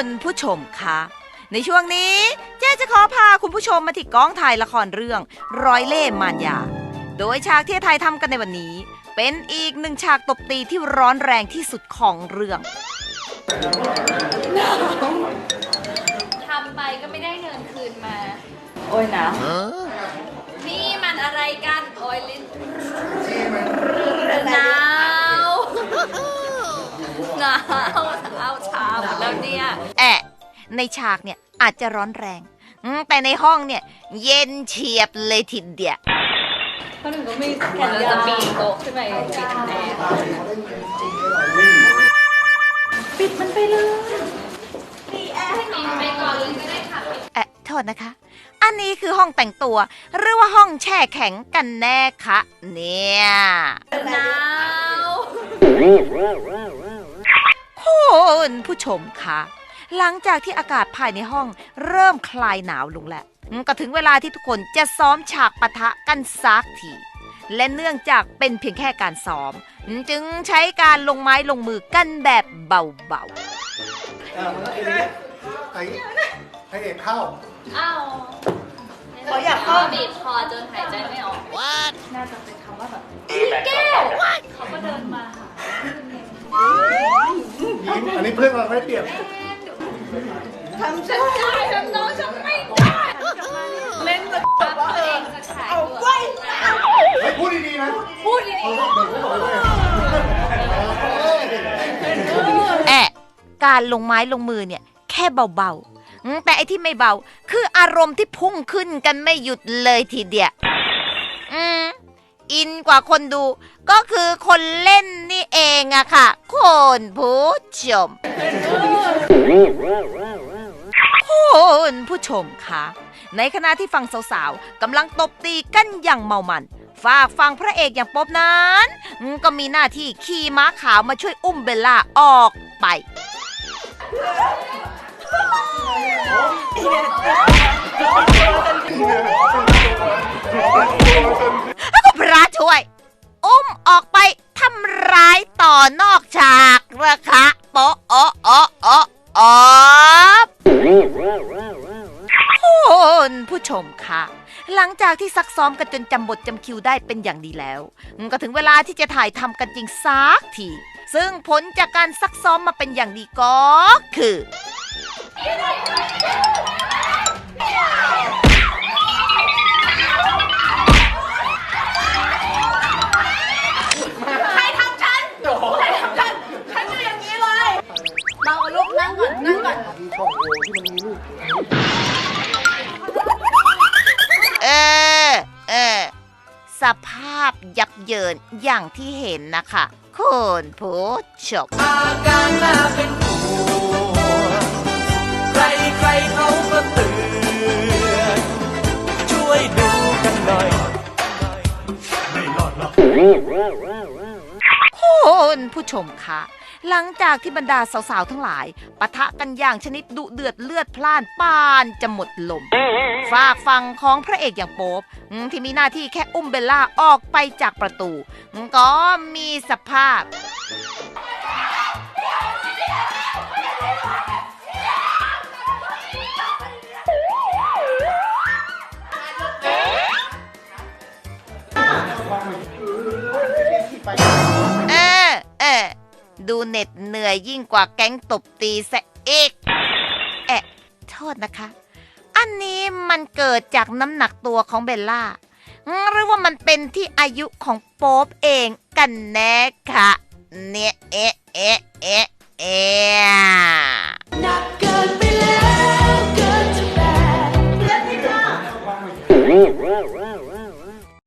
คุณผู้ชมคะในช่วงนี้เจ๊จะขอพาคุณผู้ชมมาที่กองถ่ายละครเรื่องร้อยเล่ห์มารยา โดยฉากที่ถ่ายทำกันในวันนี้ เป็นอีกหนึ่งฉากตบตีที่ร้อนแรงที่สุดของเรื่องทำไปก็ไม่ได้เงินคืนมา โอ้ยหนาวนี่มันอะไรกัน โอ้ยลิ้น ในฉากเนี่ยอาจจะร้อนแรงอืมแต่ในห้องเนี่ย เย็นเฉียบเลยทีเดียวเพราะหนูก็ไม่แค่เราจะปีนโต๊ะขึ้นไปปิดแอร์ปิดมันไปเลยปิดแอร์ให้ปิดไปก่อนเลยก็ได้ค่ะปิดแอะโทษนะคะ อันนี้คือห้องแต่งตัว หรือว่าห้องแช่แข็งกันแน่คะเนี่ยหนาวคุณผู้ชมคะ หลังจากที่อากาศภายในห้องเริ่มคลายหนาวลงแล้วก็ถึงเวลาที่ทุกคนจะซ้อมฉากปะทะกันสักทีและเนื่องจากเป็นเพียงแค่การซ้อม จึงใช้การลงไม้ลงมือกันแบบเบาอ่ามันก็คือไอ้ไอ้เอกเข้าอ้าวเขาอยากเข้าบีบคอจนหายใจไม่ออกว่าน่าจะเป็นคำว่าแบบแก้วเขาก็เดินมาหาอันนี้เพื่อนเราไม่เปรียบ ทำฉันได้ทำน้องฉันไม่ได้ เล่นกับตัวเองจะขายเอาตัวไว้เฮ้ยพูดดีๆนะพูดดีเดี๋ยวเขาบอกเลยๆแอะการลงไม้ลงมือเนี่ย แค่เบาๆอืมแต่ไอ้ที่ไม่เบา คืออารมณ์ที่พุ่งขึ้นกันไม่หยุดเลยทีเดียวอืม อินกว่าคนดู ก็คือคนเล่นนี่เองอะค่ะคุณผู้ชมคุณผู้ชมคะในขณะที่ฟังสาวๆกำลังตบตีกันอย่างเมามันฝากฟังพระเอกอย่างป๊อบนั้น ก็มีหน้าที่ขี่ม้าขาวมาช่วยอุ้มเบลล่าออกไปแล้ จากที่ซักซ้อมกันจนจำบทจำคิวได้เป็นอย่างดีแล้ว ก็ถึงเวลาที่จะถ่ายทำกันจริงสักที ซึ่งผลจากการซักซ้อมมาเป็นอย่างดีก็คือใครทำฉันใครทำฉันฉันอยู่อย่างนี้เลยเบาลูกนั่งก่อนนั่งก่อนมีช่องโหว่ที่มันมีลูก เยินอย่างที่เห็นนะคะคุณผู้ชมอาการน่าเป็นห่วงใครใครๆเขาก็เตือนช่วยดูกันหน่อย ไม่รอดหรอกคุณผู้ชมคะหลังจากที่บรรดาสาวๆทั้งหลายปะทะกันอย่างชนิดดุเดือดเลือดพล่านปานจะหมดลม ฝากฟังของพระเอกอย่างโป๊บที่มีหน้าที่แค่อุ้มเบลล่าออกไปจากประตู ก็มีสภาพเออเออดูเหน็ดเหนื่อยยิ่งกว่าแก๊งตบตีซะอีกเอะโทษนะคะ อันนี้มันเกิดจากน้ำหนักตัวของเบลล่า หรือว่ามันเป็นที่อายุของโป๊ปเองกันแน่คะเนี่ยเอะเอะเอะเอะ